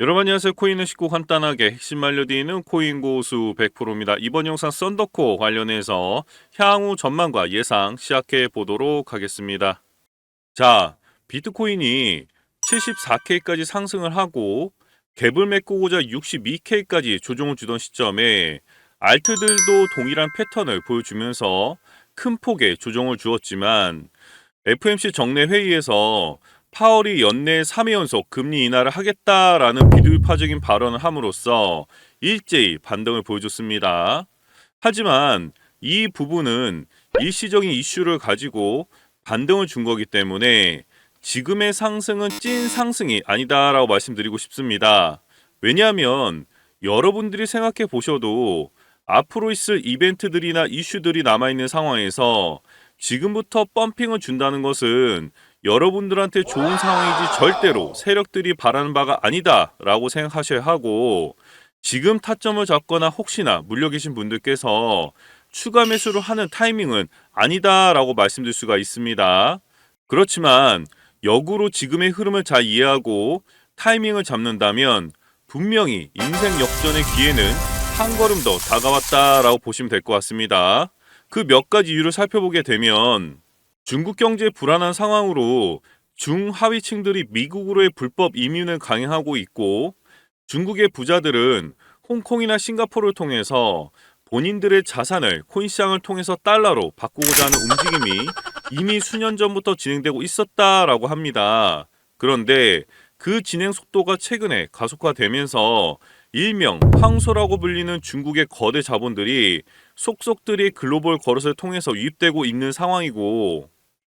여러분 안녕하세요. 코인은 쉽고 간단하게 핵심 알려드리는 코인 고수 100%입니다. 이번 영상 썬더코 관련해서 향후 전망과 예상 시작해 보도록 하겠습니다. 자, 비트코인이 74K까지 상승을 하고 갭을 메꾸고자 62K까지 조정을 주던 시점에 알트들도 동일한 패턴을 보여주면서 큰 폭의 조정을 주었지만 FMC 정례 회의에서 파월이 연내 3회 연속 금리 인하를 하겠다라는 비둘파적인 발언을 함으로써 일제히 반등을 보여줬습니다. 하지만 이 부분은 일시적인 이슈를 가지고 반등을 준 거기 때문에 지금의 상승은 찐 상승이 아니다라고 말씀드리고 싶습니다. 왜냐하면 여러분들이 생각해 보셔도 앞으로 있을 이벤트들이나 이슈들이 남아있는 상황에서 지금부터 펌핑을 준다는 것은 여러분들한테 좋은 상황이지 절대로 세력들이 바라는 바가 아니다라고 생각하셔야 하고 지금 타점을 잡거나 혹시나 물려 계신 분들께서 추가 매수를 하는 타이밍은 아니다라고 말씀드릴 수가 있습니다. 그렇지만 역으로 지금의 흐름을 잘 이해하고 타이밍을 잡는다면 분명히 인생 역전의 기회는 한 걸음 더 다가왔다라고 보시면 될 것 같습니다. 그 몇 가지 이유를 살펴보게 되면 중국 경제 불안한 상황으로 중하위층들이 미국으로의 불법 이민을 강행하고 있고 중국의 부자들은 홍콩이나 싱가포르를 통해서 본인들의 자산을 코인 시장을 통해서 달러로 바꾸고자 하는 움직임이 이미 수년 전부터 진행되고 있었다라고 합니다. 그런데 그 진행 속도가 최근에 가속화되면서 일명 황소라고 불리는 중국의 거대 자본들이 속속들이 글로벌 거래소를 통해서 유입되고 있는 상황이고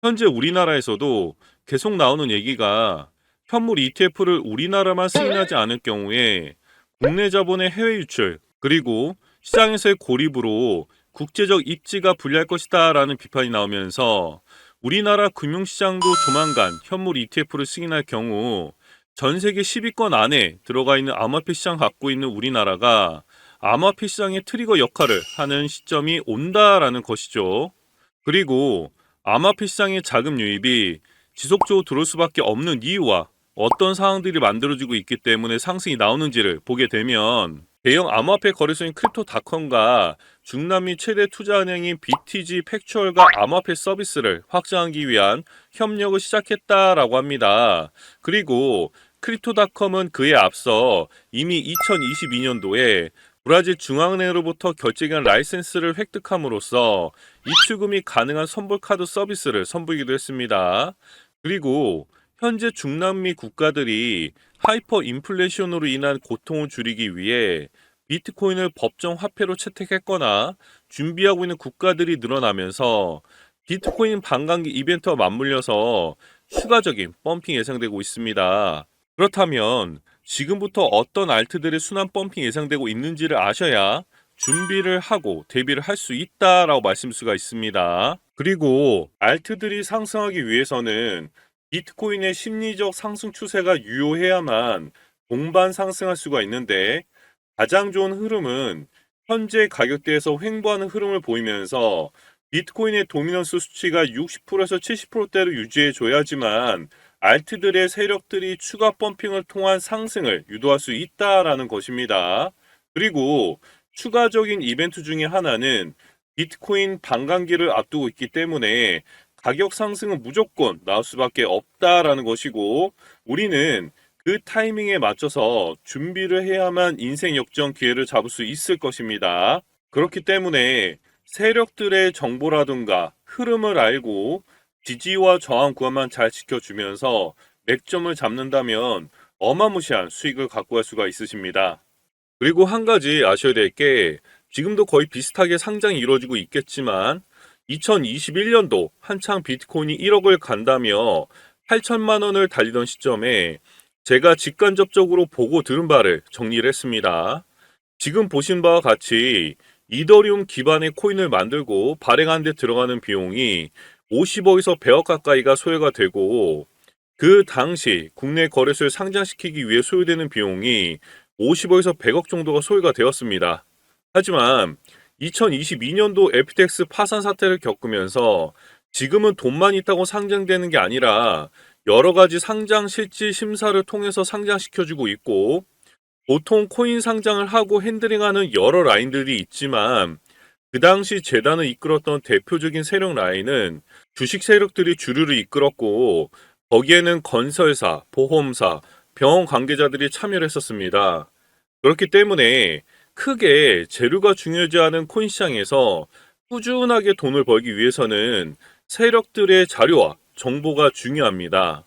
현재 우리나라에서도 계속 나오는 얘기가 현물 ETF를 우리나라만 승인하지 않을 경우에 국내 자본의 해외 유출 그리고 시장에서의 고립으로 국제적 입지가 불리할 것이다 라는 비판이 나오면서 우리나라 금융시장도 조만간 현물 ETF를 승인할 경우 전 세계 10위권 안에 들어가 있는 암호화폐 시장 갖고 있는 우리나라가 암호화폐 시장의 트리거 역할을 하는 시점이 온다라는 것이죠. 그리고 암호화폐 시장의 자금 유입이 지속적으로 들어올 수밖에 없는 이유와 어떤 상황들이 만들어지고 있기 때문에 상승이 나오는지를 보게 되면 대형 암호화폐 거래소인 크립토닷컴과 중남미 최대 투자은행인 BTG 팩추얼과 암호화폐 서비스를 확장하기 위한 협력을 시작했다라고 합니다. 그리고 크립토닷컴은 그에 앞서 이미 2022년도에 브라질 중앙은행으로부터 결제기한 라이센스를 획득함으로써 입출금이 가능한 선불 카드 서비스를 선보이기도 했습니다. 그리고 현재 중남미 국가들이 하이퍼 인플레이션으로 인한 고통을 줄이기 위해 비트코인을 법정 화폐로 채택했거나 준비하고 있는 국가들이 늘어나면서 비트코인 반감기 이벤트와 맞물려서 추가적인 펌핑 예상되고 있습니다. 그렇다면 지금부터 어떤 알트들의 순환 펌핑 예상되고 있는지를 아셔야 준비를 하고 대비를 할 수 있다라고 말씀드릴 수가 있습니다. 그리고 알트들이 상승하기 위해서는 비트코인의 심리적 상승 추세가 유효해야만 동반 상승할 수가 있는데 가장 좋은 흐름은 현재 가격대에서 횡보하는 흐름을 보이면서 비트코인의 도미넌스 수치가 60%에서 70%대로 유지해 줘야지만 알트들의 세력들이 추가 펌핑을 통한 상승을 유도할 수 있다라는 것입니다. 그리고 추가적인 이벤트 중에 하나는 비트코인 반감기를 앞두고 있기 때문에 가격 상승은 무조건 나올 수밖에 없다라는 것이고 우리는 그 타이밍에 맞춰서 준비를 해야만 인생 역전 기회를 잡을 수 있을 것입니다. 그렇기 때문에 세력들의 정보라든가 흐름을 알고 지지와 저항 구간만 잘 지켜주면서 맥점을 잡는다면 어마무시한 수익을 갖고 갈 수가 있으십니다. 그리고 한 가지 아셔야 될 게 지금도 거의 비슷하게 상장이 이루어지고 있겠지만 2021년도 한창 비트코인이 1억을 간다며 8천만 원을 달리던 시점에 제가 직간접적으로 보고 들은 바를 정리를 했습니다. 지금 보신 바와 같이 이더리움 기반의 코인을 만들고 발행하는 데 들어가는 비용이 50억에서 100억 가까이가 소요가 되고 그 당시 국내 거래소에 상장시키기 위해 소요되는 비용이 50억에서 100억 정도가 소요가 되었습니다. 하지만 2022년도 FTX 파산 사태를 겪으면서 지금은 돈만 있다고 상장되는 게 아니라 여러 가지 상장 실질 심사를 통해서 상장시켜주고 있고 보통 코인 상장을 하고 핸들링하는 여러 라인들이 있지만 그 당시 재단을 이끌었던 대표적인 세력 라인은 주식 세력들이 주류를 이끌었고 거기에는 건설사, 보험사, 병원 관계자들이 참여를 했었습니다. 그렇기 때문에 크게 재료가 중요하지 않은 코인 시장에서 꾸준하게 돈을 벌기 위해서는 세력들의 자료와 정보가 중요합니다.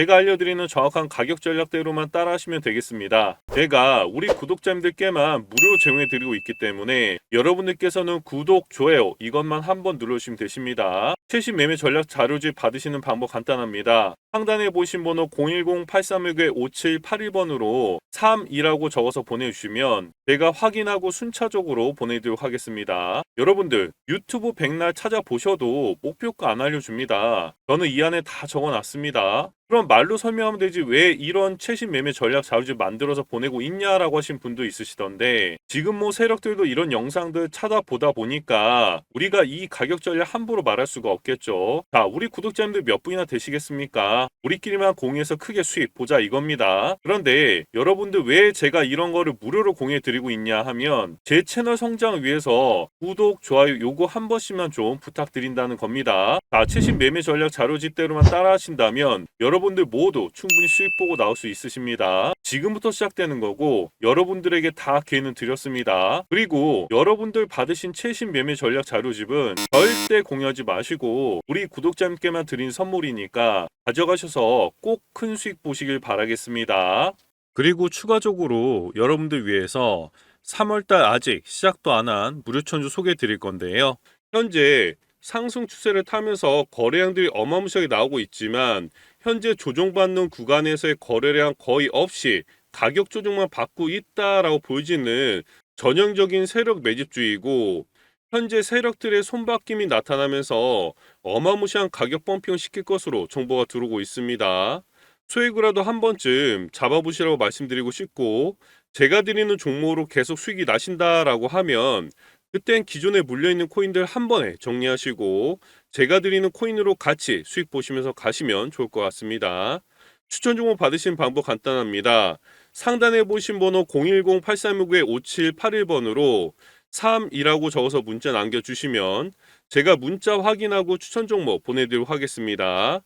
제가 알려드리는 정확한 가격 전략대로만 따라하시면 되겠습니다. 제가 우리 구독자님들께만 무료로 제공해드리고 있기 때문에 여러분들께서는 구독, 좋아요 이것만 한번 눌러주시면 되십니다. 최신 매매 전략 자료집 받으시는 방법 간단합니다. 상단에 보신 번호 010-8361-5781번으로 32라고 적어서 보내주시면 제가 확인하고 순차적으로 보내드리도록 하겠습니다. 여러분들 유튜브 백날 찾아보셔도 목표가 안 알려줍니다. 저는 이 안에 다 적어놨습니다. 그럼 말로 설명하면 되지 왜 이런 최신 매매 전략 자료집 만들어서 보내고 있냐라고 하신 분도 있으시던데 지금 뭐 세력들도 이런 영상들 찾아보다 보니까 우리가 이 가격 전략 함부로 말할 수가 없겠죠. 자, 우리 구독자님들 몇 분이나 되시겠습니까? 우리끼리만 공유해서 크게 수익 보자 이겁니다. 그런데 여러분들 왜 제가 이런 거를 무료로 공유해 드리고 있냐 하면 제 채널 성장을 위해서 구독, 좋아요 요거 한 번씩만 좀 부탁드린다는 겁니다. 자, 최신 매매 전략 자료집대로만 따라 하신다면 여러분들 모두 충분히 수익 보고 나올 수 있으십니다. 지금부터 시작되는 거고 여러분들에게 다 기회는 드렸습니다. 그리고 여러분들 받으신 최신 매매 전략 자료집은 절대 공유하지 마시고 우리 구독자님께만 드린 선물이니까 가져가셔서 꼭 큰 수익 보시길 바라겠습니다. 그리고 추가적으로 여러분들 위해서 3월달 아직 시작도 안 한 무료 천주 소개해 드릴 건데요. 현재 상승 추세를 타면서 거래량들이 어마무시하게 나오고 있지만 현재 조정받는 구간에서의 거래량 거의 없이 가격 조정만 받고 있다라고 보여지는 전형적인 세력 매집주의고 현재 세력들의 손바뀜이 나타나면서 어마무시한 가격 펌핑을 시킬 것으로 정보가 들어오고 있습니다. 수익이라도 한 번쯤 잡아보시라고 말씀드리고 싶고 제가 드리는 종목으로 계속 수익이 나신다라고 하면 그땐 기존에 물려있는 코인들 한 번에 정리하시고 제가 드리는 코인으로 같이 수익 보시면서 가시면 좋을 것 같습니다. 추천 종목 받으신 방법 간단합니다. 상단에 보신 번호 010-8369-5781번으로 3이라고 적어서 문자 남겨주시면 제가 문자 확인하고 추천 종목 보내드리도록 하겠습니다.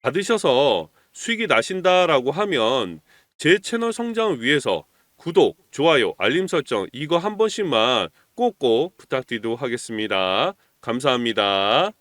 받으셔서 수익이 나신다라고 하면 제 채널 성장을 위해서 구독, 좋아요, 알림 설정 이거 한 번씩만 꼭꼭 부탁드리도록 하겠습니다. 감사합니다.